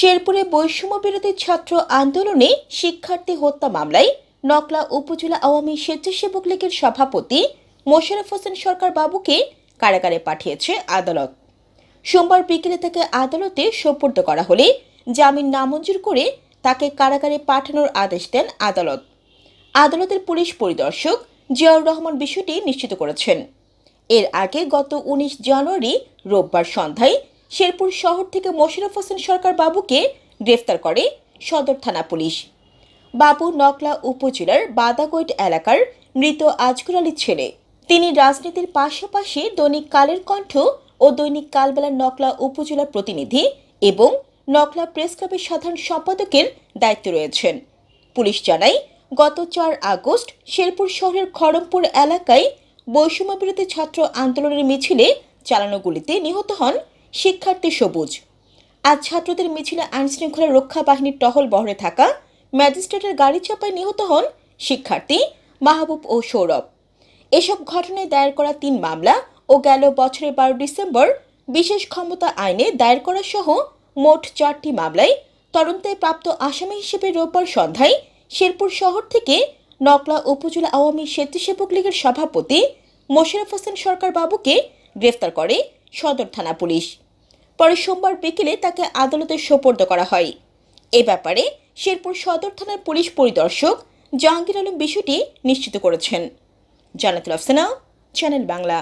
শেরপুরে বৈষম্য বিরোধী ছাত্র আন্দোলনে শিক্ষার্থী হত্যা মামলায় নকলা উপজেলা আওয়ামী স্বেচ্ছাসেবক লীগের সভাপতি মোশারফ হোসেন সরকার বাবুকে কারাগারে পাঠিয়েছে আদালত। সোমবার বিকেলে তাকে আদালতে সোপর্দ করা হলে জামিন নামঞ্জুর করে তাকে কারাগারে পাঠানোর আদেশ দেন আদালত। আদালতের পুলিশ পরিদর্শক জিয়াউর রহমান বিষয়টি নিশ্চিত করেছেন। এর আগে গত উনিশ জানুয়ারি রোববার সন্ধ্যায় শেরপুর শহর থেকে মোশাররফ হোসেন সরকার বাবুকে গ্রেফতার করে সদর থানা পুলিশ। বাবু নকলা উপজেলার বাদাগৈট এলাকার মৃত আজগুর আলীর ছেলে। তিনি রাজনীতির পাশাপাশি দৈনিক কালের কণ্ঠ ও দৈনিক কালবেলার নকলা উপজেলার প্রতিনিধি এবং নকলা প্রেস ক্লাবের সাধারণ সম্পাদকের দায়িত্বে রয়েছেন। পুলিশ জানায়, গত চার আগস্ট শেরপুর শহরের খড়মপুর এলাকায় বৈষম্য বিরোধী ছাত্র আন্দোলনের মিছিলে চালানো গুলিতে নিহত হন শিক্ষার্থী সবুজ। আজ ছাত্রদের মিছিলে আইনশৃঙ্খলা রক্ষা বাহিনীর টহল বহরে থাকা ম্যাজিস্ট্রেটের গাড়ি চাপায় নিহত হন শিক্ষার্থী মাহবুব ও সৌরভ। এসব ঘটনায় দায়ের করা তিন মামলা ও গেল বছরের বারো ডিসেম্বর বিশেষ ক্ষমতা আইনে দায়ের করা সহ মোট চারটি মামলায় তদন্তে প্রাপ্ত আসামি হিসেবে রোববার সন্ধ্যায় শেরপুর শহর থেকে নকলা উপজেলা আওয়ামী স্বেচ্ছাসেবক লীগের সভাপতি মোশাররফ হোসেন সরকার বাবুকে গ্রেফতার করে সদর থানা পুলিশ। পরে সোমবার বিকেলে তাকে আদালতে সোপর্দ করা হয়। এ ব্যাপারে শেরপুর সদর থানার পুলিশ পরিদর্শক জাহাঙ্গীর আলম বিষয়টি নিশ্চিত করেছেন। জানাতুল আফসানা, চ্যানেল বাংলা।